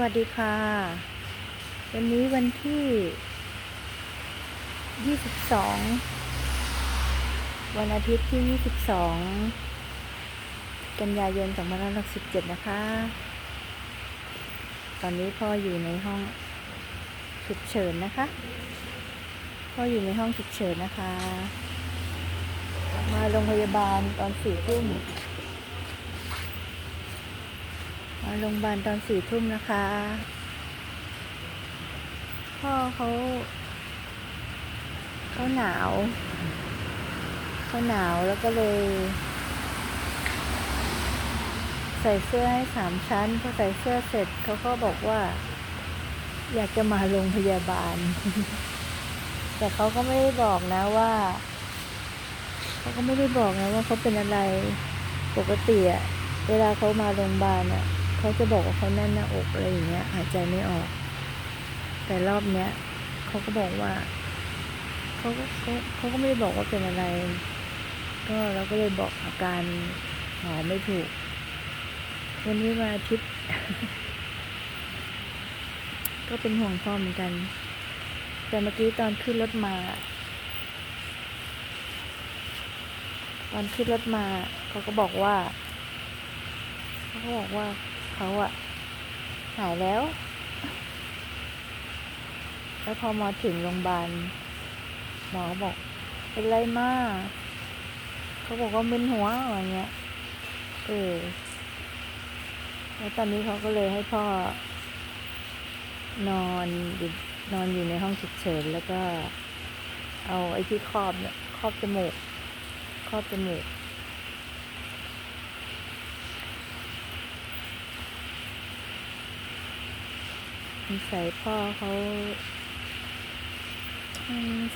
วัสดีค่ะ วันนี้วันที่ 22 วันอาทิตย์ที่ 22 กันยายน2567 นะคะ ตอนนี้พ่ออยู่ในห้องฉุกเฉินนะคะ พ่ออยู่ในห้องฉุกเฉินนะคะ มาโรงพยาบาลตอนสี่ทุ่ม มาโรงพยาบาลตอนสี่ทุ่มนะคะ พ่อเขาเขาหนาวเขาหนาวแล้วก็เลย ใส่เสื้อให้สามชั้นพอใส่เสื้อเสร็จเขาก็บอกว่า อยากจะมาโรงพยาบาล แต่เขาก็ไม่ได้บอกนะว่าเขาก็ไม่ได้บอกนะว่าเขาเป็นอะไรปกติอะเวลาเขามาโรงพยาบาลอะ เขาจะบอกว่าเขาแน่นหน้าอกอะไรอย่างเงี้ยหายใจไม่ออก แต่รอบเนี้ยเขาก็บอกว่าเขาก็เขาเขาก็ไม่ได้บอกว่าเป็นอะไร ก็เราก็เลยบอกอาการหมอไม่ถูก วันนี้วันอาทิตย์ ก็เป็นห่วงพ่อเหมือนกัน แต่เมื่อกี้ตอนขึ้นรถมา ตอนขึ้นรถมาเขาก็บอกว่าเขาก็บอกว่า เขาอะหายแล้ว แล้วพอมาถึงโรงพยาบาลหมอบอก เป็นไรมาก เขาบอกว่ามึนหัวอะไรเงี้ย เออ แล้วตอนนี้เขาก็เลยให้พ่อ นอนอยู่นอนอยู่ในห้องฉุกเฉินแล้วก็ เอาไอ้ที่ครอบเนี่ยครอบจมูกครอบจมูก งสัยพ่อเขา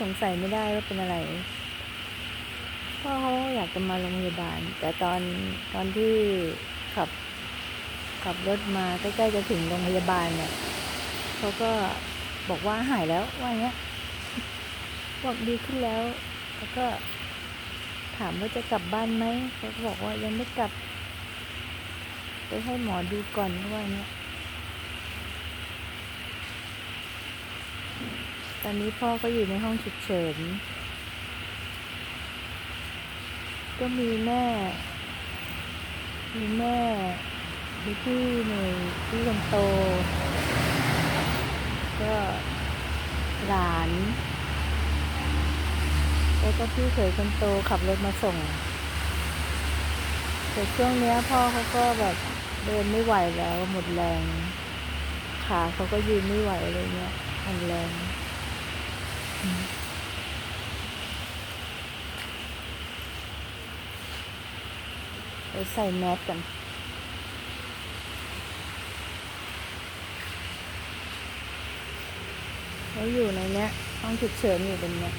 สงสัยไม่ได้ว่าเป็นอะไร พ่อเขาอยากจะมาโรงพยาบาล แต่ตอนตอนที่ขับ ขับรถมาใกล้ๆจะถึงโรงพยาบาลเนี่ยเขาก็บอกว่าหายแล้วว่าอย่างเงี้ยบอกดีขึ้นแล้ว แล้วก็ถามว่าจะกลับบ้านไหมเขาก็บอกว่ายังไม่กลับ ไปให้หมอดูก่อนว่าอย่างเงี้ย ตอนนี้พ่อก็อยู่ในห้องฉุกเฉิน ก็มีแม่ มีแม่มีพี่หนึ่งพี่คนโต ก็หลานแล้วก็พี่เขยคนโตขับรถมาส่ง แต่ช่วงเนี้ยพ่อเขาก็แบบเดินไม่ไหวแล้วหมดแรง ขาเขาก็ยืนไม่ไหวอะไรเงี้ยอ่อนแรง เดี๋ยวใส่แมสกันเขาอยู่ในเนี้ยห้องฉุกเฉินอยู่ตรงเนี้ย